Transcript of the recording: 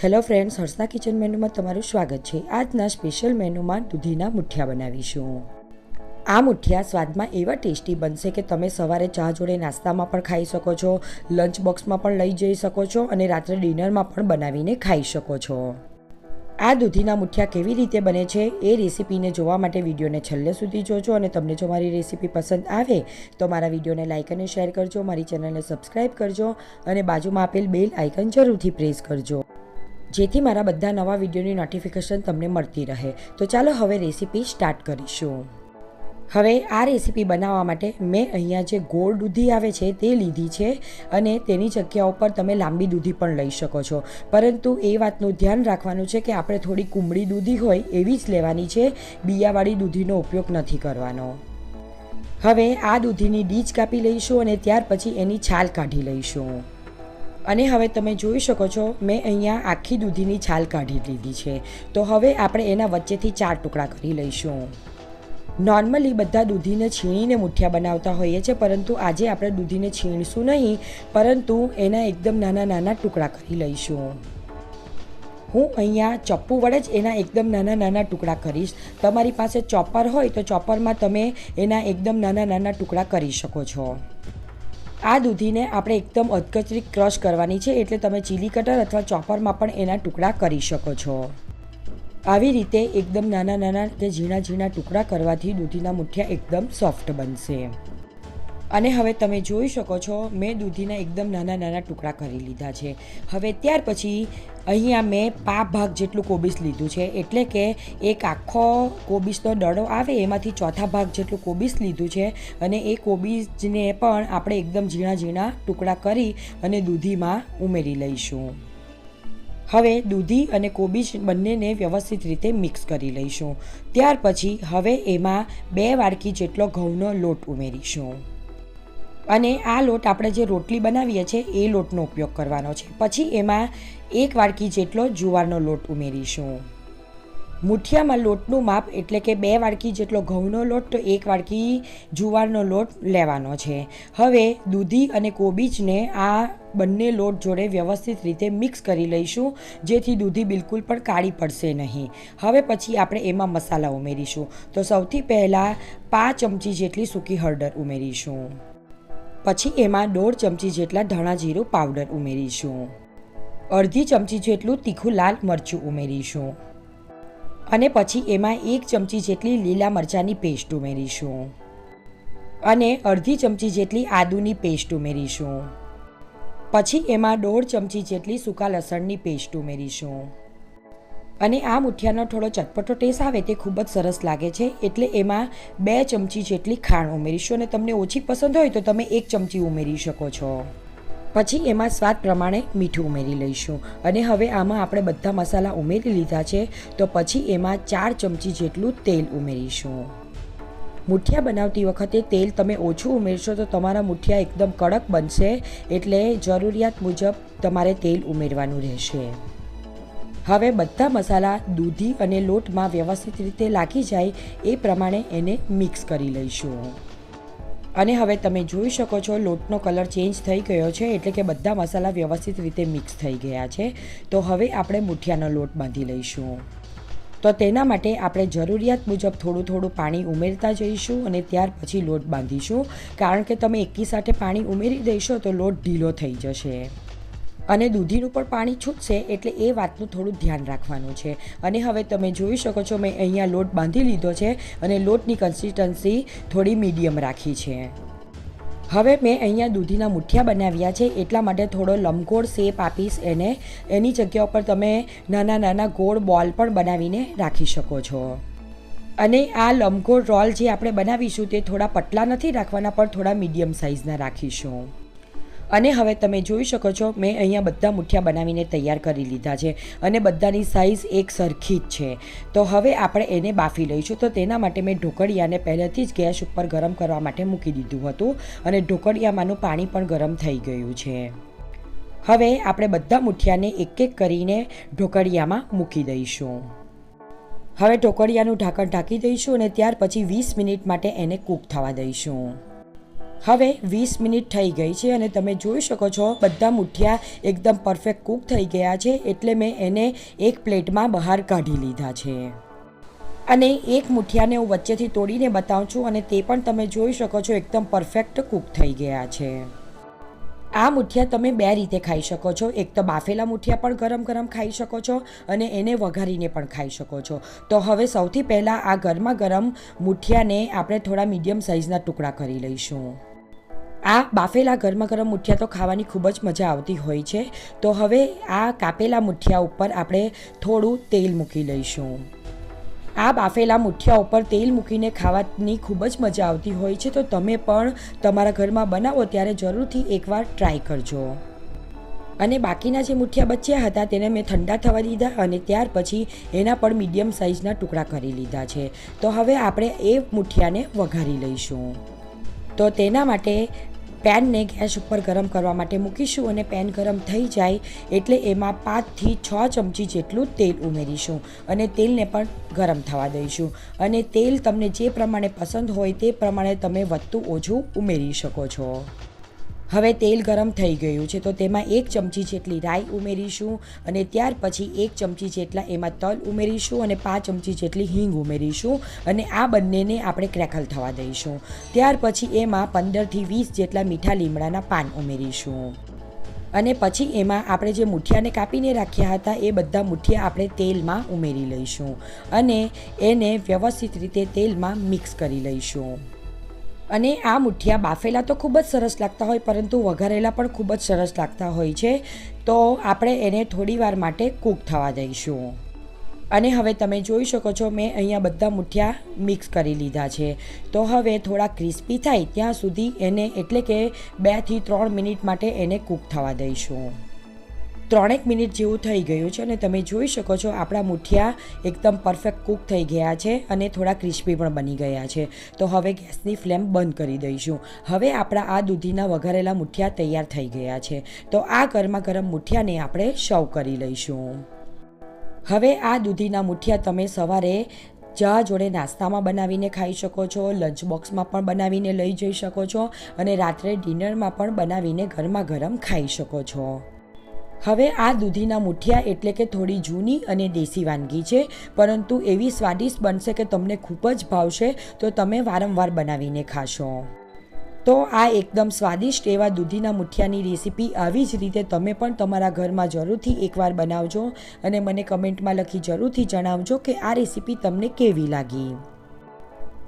Hello friends, હર્ષના kitchen મેનુમાં તમારું સ્વાગત છે. આજના સ્પેશિયલ મેનુમાં દૂધીના મુઠિયા બનાવીશું. આ મુઠિયા સ્વાદમાં એવા ટેસ્ટી બનશે કે તમે સવારે ચા જોડે નાસ્તામાં પણ ખાઈ શકો છો, લંચ બોક્સમાં પણ લઈ જઈ શકો છો અને રાત્રે ડિનરમાં પણ બનાવીને ખાઈ શકો છો. આ દૂધીના મુઠિયા કેવી રીતે બને છે એ રેસીપીને જોવા માટે વિડીયોને છેલ્લે સુધી જોજો અને તમને જો મારી રેસીપી પસંદ આવે તો મારા વિડીયોને લાઇક અને શેર કરજો, મારી ચેનલને સબસ્ક્રાઈબ કરજો અને બાજુમાં આપેલ બેલ આઇકન જરૂરથી પ્રેસ કરજો. જેથી મારા બધા નવા વિડીયોની નોટિફિકેશન તમને મળતી રહે. તો ચાલો હવે રેસીપી સ્ટાર્ટ કરીશું. હવે આ રેસીપી બનાવવા માટે મેં અહીંયા જે ગોળ દૂધી આવે છે તે લીધી છે અને તેની જગ્યા ઉપર તમે લાંબી દૂધી પણ લઈ શકો છો. પરંતુ એ વાતનું ધ્યાન રાખવાનું છે કે આપણે થોડી કુમળી દૂધી હોય એવી જ લેવાની છે. બિયાવાળી દૂધીનો ઉપયોગ નથી કરવાનો. હવે આ દૂધીની ડીજ કાપી લઈશું અને ત્યાર પછી એની છાલ કાઢી લઈશું. અને હવે તમે જોઈ શકો છો, મેં અહીંયા આખી દૂધીની છાલ કાઢી લીધી છે. તો હવે આપણે એના વચ્ચેથી ચાર ટુકડા કરી લઈશું. નોર્મલી બધા દૂધીને છીણીને મુઠિયા બનાવતા હોઈએ છીએ પરંતુ આજે આપણે દૂધીને છીણશું નહીં, પરંતુ એના એકદમ નાના નાના ટુકડા કરી લઈશું. હું અહીંયા ચપ્પુ વડે જ એના એકદમ નાના નાના ટુકડા કરીશ. તમારી પાસે ચોપર હોય તો ચોપરમાં તમે એના એકદમ નાના નાના ટુકડા કરી શકો છો. આ દૂધીને આપણે એકદમ અધકચરી ક્રશ કરવાની છે એટલે તમે ચીલી કટર અથવા ચોપરમાં પણ એના ટુકડા કરી શકો છો. આવી રીતે એકદમ નાના નાના કે ઝીણા ઝીણા ટુકડા કરવાથી દૂધીના મુઠિયા એકદમ સોફ્ટ બનશે. અને હવે તમે જોઈ શકો છો, મેં દૂધીના એકદમ નાના નાના ટુકડા કરી લીધા છે. હવે ત્યાર પછી અહીંયા મેં પા ભાગ જેટલું કોબીસ લીધું છે. એટલે કે એક આખો કોબીસનો દડો આવે, એમાંથી ચોથા ભાગ જેટલું કોબીસ લીધું છે અને એ કોબીજને પણ આપણે એકદમ ઝીણા ઝીણા ટુકડા કરી અને દૂધીમાં ઉમેરી લઈશું. હવે દૂધી અને કોબીજ બંનેને વ્યવસ્થિત રીતે મિક્સ કરી લઈશું. ત્યાર પછી હવે એમાં બે વાડકી જેટલો ઘઉંનો લોટ ઉમેરીશું. અને આ લોટ આપણે જે રોટલી બનાવીએ છીએ, એ લોટનો ઉપયોગ કરવાનો છે. પછી એમાં એક વાડકી જેટલો જુવારનો લોટ ઉમેરીશું. મુઠિયામાં લોટનું માપ એટલે કે બે વાડકી જેટલો ઘઉંનો લોટ, તો એક વાડકી જુવારનો લોટ લેવાનો છે. હવે દૂધી અને કોબીજને આ બંને લોટ જોડે વ્યવસ્થિત રીતે મિક્સ કરી લઈશું, જેથી દૂધી બિલકુલ પણ કાળી પડશે નહીં. હવે પછી આપણે એમાં મસાલા ઉમેરીશું. તો સૌથી પહેલાં પાંચ ચમચી જેટલી સૂકી હળદર ઉમેરીશું. પછી એમાં દોઢ ચમચી જેટલા ધાણા જીરું પાવડર ઉમેરીશું. અડધી ચમચી જેટલું તીખું લાલ મરચું ઉમેરીશું. અને પછી એમાં એક ચમચી જેટલી લીલા મરચાંની પેસ્ટ ઉમેરીશું. અને અડધી ચમચી જેટલી આદુની પેસ્ટ ઉમેરીશું. પછી એમાં દોઢ ચમચી જેટલી સૂકા લસણની પેસ્ટ ઉમેરીશું. અને આ મુઠિયાનો થોડો ચટપટો ટેસ્ટ આવે તે ખૂબ જ સરસ લાગે છે. એટલે એમાં બે ચમચી જેટલી ખાંડ ઉમેરીશું અને તમને ઓછી પસંદ હોય તો તમે એક ચમચી ઉમેરી શકો છો. પછી એમાં સ્વાદ પ્રમાણે મીઠું ઉમેરી લઈશું. અને હવે આમાં આપણે બધા મસાલા ઉમેરી લીધા છે. તો પછી એમાં ચાર ચમચી જેટલું તેલ ઉમેરીશું. મુઠિયા બનાવતી વખતે તેલ તમે ઓછું ઉમેરશો તો તમારા મુઠિયા એકદમ કડક બનશે. એટલે જરૂરિયાત મુજબ તમારે તેલ ઉમેરવાનું રહેશે. હવે બધા મસાલા દૂધી અને લોટમાં વ્યવસ્થિત રીતે લાગી જાય એ પ્રમાણે એને મિક્સ કરી લઈશું. અને હવે તમે જોઈ શકો છો લોટનો કલર ચેન્જ થઈ ગયો છે એટલે કે બધા મસાલા વ્યવસ્થિત રીતે મિક્સ થઈ ગયા છે. તો હવે આપણે મુઠિયાનો લોટ બાંધી લઈશું. તો તેના માટે આપણે જરૂરિયાત મુજબ થોડું થોડું પાણી ઉમેરતા જઈશું અને ત્યાર પછી લોટ બાંધીશું. કારણ કે તમે એકી સાથે પાણી ઉમેરી દઈશો તો લોટ ઢીલો થઈ જશે. અને દૂધીનું પણ પાણી છૂટશે એટલે એ વાતનું થોડું ધ્યાન રાખવાનું છે. અને હવે તમે જોઈ શકો છો, મેં અહીંયા લોટ બાંધી લીધો છે અને લોટની કન્સિસ્ટન્સી થોડી મીડિયમ રાખી છે. હવે મેં અહીંયા દૂધીના મુઠિયા બનાવ્યા છે, એટલા માટે થોડો લંબગોળ શેપ આપીશ એને. એની જગ્યા ઉપર તમે નાના નાના ગોળ બોલ પણ બનાવીને રાખી શકો છો. અને આ લંબગોળ રોલ જે આપણે બનાવીશું તે થોડા પતલા નથી રાખવાના, પણ થોડા મીડિયમ સાઇઝના રાખીશું. અને હવે તમે જોઈ શકો છો, મેં અહીંયા બધા મુઠિયા બનાવીને તૈયાર કરી લીધા છે અને બધાની સાઇઝ એક સરખી જ છે. તો હવે આપણે એને બાફી લઈશું. તો તેના માટે મેં ઢોકળિયાને પહેલેથી જ ગેસ ઉપર ગરમ કરવા માટે મૂકી દીધું હતું અને ઢોકળિયામાંનું પાણી પણ ગરમ થઈ ગયું છે. હવે આપણે બધા મુઠિયાને એક એક કરીને ઢોકળિયામાં મૂકી દઈશું. હવે ઢોકળિયાનું ઢાંકણ ઢાંકી દઈશું અને ત્યાર પછી વીસ મિનિટ માટે એને કૂક થવા દઈશું. હવે વીસ મિનિટ થઈ ગઈ છે અને તમે જોઈ શકો છો બધા મુઠિયા એકદમ પરફેક્ટ કૂક થઈ ગયા છે એટલે મેં એને એક પ્લેટમાં બહાર કાઢી લીધા છે. અને એક મુઠિયાને હું વચ્ચેથી તોડીને બતાવું છું અને તે પણ તમે જોઈ શકો છો એકદમ પરફેક્ટ કૂક થઈ ગયા છે. આ મુઠિયા તમે બે રીતે ખાઈ શકો છો. એક તો બાફેલા મુઠિયા પણ ગરમ ગરમ ખાઈ શકો છો અને એને વઘારીને પણ ખાઈ શકો છો. તો હવે સૌથી પહેલાં આ ગરમા ગરમ મુઠિયાને આપણે થોડા મીડિયમ સાઇઝના ટુકડા કરી લઈશું. આ બાફેલા ગરમા ગરમ મુઠિયા તો ખાવાની ખૂબ જ મજા આવતી હોય છે. તો હવે આ કાપેલા મુઠિયા ઉપર આપણે થોડું તેલ મૂકી લઈશું. આ બાફેલા મુઠિયા ઉપર તેલ મૂકીને ખાવાની ખૂબ જ મજા આવતી હોય છે. તો તમે પણ તમારા ઘરમાં બનાવો ત્યારે જરૂરથી એકવાર ટ્રાય કરજો. અને બાકીના જે મુઠિયા બચ્યા હતા તેને મેં ઠંડા થવા દીધા અને ત્યાર પછી એના પણ મીડિયમ સાઇઝના ટુકડા કરી લીધા છે. તો હવે આપણે એ મુઠિયાને વઘારી લઈશું. તો તેના માટે પેનને ગેસ ઉપર ગરમ કરવા માટે મૂકીશું અને પેન ગરમ થઈ જાય એટલે એમાં પાંચથી છ ચમચી જેટલું તેલ ઉમેરીશું અને તેલને પણ ગરમ થવા દઈશું. અને તેલ તમને જે પ્રમાણે પસંદ હોય તે પ્રમાણે તમે વધતું ઓછું ઉમેરી શકો છો. હવે તેલ ગરમ થઈ ગયું છે, તો તેમાં એક ચમચી જેટલી રાઈ ઉમેરીશું અને ત્યાર પછી એક ચમચી જેટલા એમાં તલ ઉમેરીશું અને પાંચ ચમચી જેટલી હિંગ ઉમેરીશું અને આ બંનેને આપણે ક્રેકલ થવા દઈશું. ત્યાર પછી એમાં પંદરથી વીસ જેટલા મીઠા લીમડાના પાન ઉમેરીશું. અને પછી એમાં આપણે જે મુઠિયાને કાપીને રાખ્યા હતા, એ બધા મુઠિયા આપણે તેલમાં ઉમેરી લઈશું અને એને વ્યવસ્થિત રીતે તેલમાં મિક્સ કરી લઈશું. અને આ મુઠિયા બાફેલા તો ખૂબ જ સરસ લાગતા હોય, પરંતુ વઘારેલા પણ ખૂબ જ સરસ લાગતા હોય છે. તો આપણે એને થોડીવાર માટે કૂક થવા દઈશું. અને હવે તમે જોઈ શકો છો, મેં અહીંયા બધા મુઠિયા મિક્સ કરી લીધા છે. તો હવે થોડા ક્રિસ્પી થાય ત્યાં સુધી એને એટલે કે બેથી ત્રણ મિનિટ માટે એને કૂક થવા દઈશું. ત્રણેક મિનિટ જેવું થઈ ગયું છે અને તમે જોઈ શકો છો આપણા મુઠિયા એકદમ પરફેક્ટ કૂક થઈ ગયા છે અને થોડા ક્રિસ્પી પણ બની ગયા છે. તો હવે ગેસની ફ્લેમ બંધ કરી દઈશું. હવે આપણા આ દૂધીના વઘારેલા મુઠિયા તૈયાર થઈ ગયા છે. તો આ ગરમા ગરમ મુઠિયાને આપણે સર્વ કરી લઈશું. હવે આ દૂધીના મુઠિયા તમે સવારે ચા જોડે નાસ્તામાં બનાવીને ખાઈ શકો છો, લંચ બોક્સમાં પણ બનાવીને લઈ જઈ શકો છો અને રાત્રે ડિનરમાં પણ બનાવીને ગરમા ગરમ ખાઈ શકો છો. હવે આ દૂધીના મુઠિયા એટલે કે થોડી જૂની અને દેશી વાનગી છે, પરંતુ એવી સ્વાદિષ્ટ બનશે કે તમને ખૂબ જ ભાવશે, તો તમે વારંવાર બનાવીને ખાશો. તો આ એકદમ સ્વાદિષ્ટ એવા દૂધીના મુઠિયાની રેસીપી આવી જ રીતે તમે પણ તમારા ઘરમાં જરૂરથી એકવાર બનાવજો અને મને કમેન્ટમાં લખી જરૂરથી જણાવજો કે આ રેસીપી તમને કેવી લાગી.